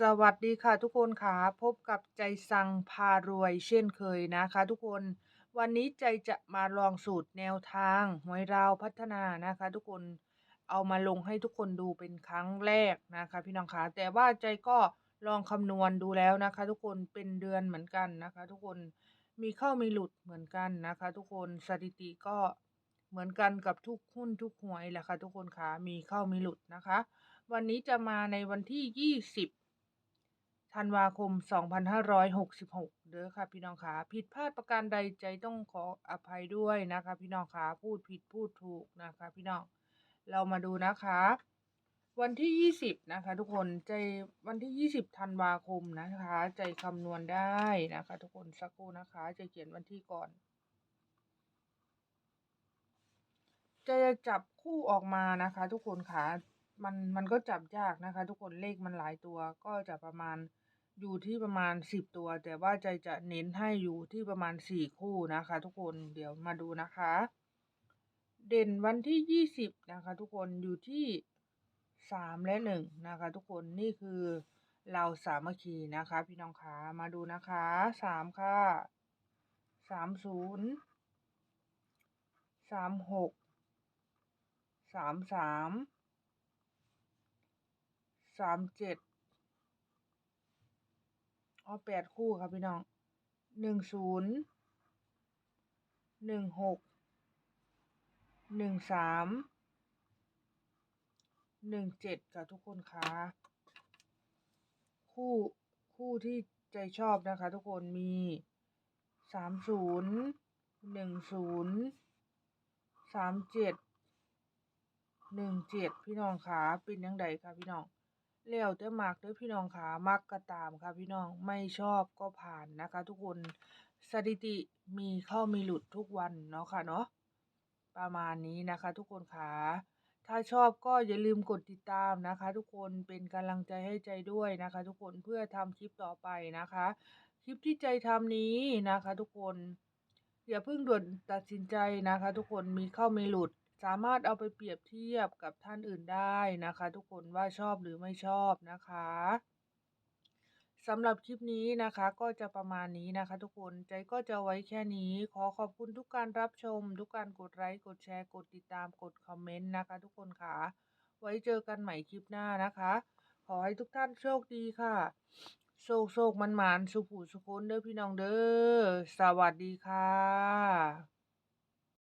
สวัสดีค่ะทุกคนค่ะพบกับใจซังพารวยเช่นเคยนะคะ ทุกคนวันนี้ใจจะมาลองสูตรแนวทางหวยราวพัฒนานะคะ ทุกคนเอามาลงให้ทุกคนดูเป็นครั้งแรกนะคะ พี่น้องคะแต่ว่าใจก็ลองคำนวณดูแล้วนะคะ ทุกคนเป็นเดือนเหมือนกันนะคะ ทุกคนมีเข้ามีหลุดเหมือนกันนะคะ ทุกคนสถิติก็เหมือนกันกับทุกหุ้นทุกหวยแหละค่ะ ทุกคนค่ะมีเข้ามีหลุดนะคะ วันนี้จะมาในวันที่ 20 ธันวาคม 2566 เด้อค่ะพี่น้องค่ะผิดพลาดประการใดใจต้องขออภัยด้วยนะคะ พี่น้องค่ะพูดผิดพูดถูกนะคะ พี่น้องเรามาดูนะคะ วันที่ 20 นะคะ ทุกคนใจวันที่ 20ธันวาคมนะคะ ใจคำนวณได้นะคะ ทุกคนสักครู่นะคะ จะเขียนวันที่ก่อนจะจับคู่ออกมานะคะ ทุกคนค่ะ มันมันก็จับยากนะคะ ทุกคนเลขมันหลายตัวก็จะประมาณอยู่ที่ประมาณสิบตัว แต่ว่าใจจะเน้นให้อยู่ที่ประมาณสี่คู่นะคะ ทุกคนเดี๋ยวมาดูนะคะ เด่นวันที่ยี่สิบนะคะ ทุกคนอยู่ที่สามและหนึ่งนะคะ ทุกคนนี่คือเราสามัคคีนะคะ พี่น้องคะมาดูนะคะสามค่ะสามศูนย์สามหกสามสาม สามเจ็ดอ๋อแปดคู่ครับพี่น้องหนึ่งศูนย์หนึ่งหกหนึ่งสามหนึ่งเจ็ดค่ะทุกคนคะคู่คู่ที่ใจชอบนะคะทุกคนมีสามศูนย์หนึ่งศูนย์สามเจ็ดหนึ่งเจ็ดพี่น้องขาเป็นยังไงคะพี่น้อง แล้วแต่มักเด้อพี่น้องขามักก็ตามค่ะพี่น้องไม่ชอบก็ผ่านนะคะ ทุกคนสถิติมีเข้ามีหลุดทุกวันเนาะค่ะเนาะประมาณนี้นะคะ ทุกคนขาถ้าชอบก็อย่าลืมกดติดตามนะคะ ทุกคนเป็นกำลังใจให้ใจด้วยนะคะ ทุกคนเพื่อทำคลิปต่อไปนะคะ คลิปที่ใจทำนี้นะคะ ทุกคนอย่าเพิ่งด่วนตัดสินใจนะคะ ทุกคนมีเข้ามีหลุด สามารถเอาไปเปรียบเทียบกับท่านอื่นได้นะคะ ทุกคนว่าชอบหรือไม่ชอบนะคะสำหรับคลิปนี้นะคะก็จะประมาณนี้นะคะ ทุกคนใจก็จะไว้แค่นี้ ขอขอบคุณทุกการรับชม ทุกการกดไลค์กดแชร์กดติดตามกดคอมเมนต์นะคะ ทุกคนค่ะ ไว้เจอกันใหม่คลิปหน้านะคะ ขอให้ทุกท่านโชคดีค่ะ โชคโชคมันหมานสุขูสุขนเด้อพี่น้องเด้อสวัสดีค่ะ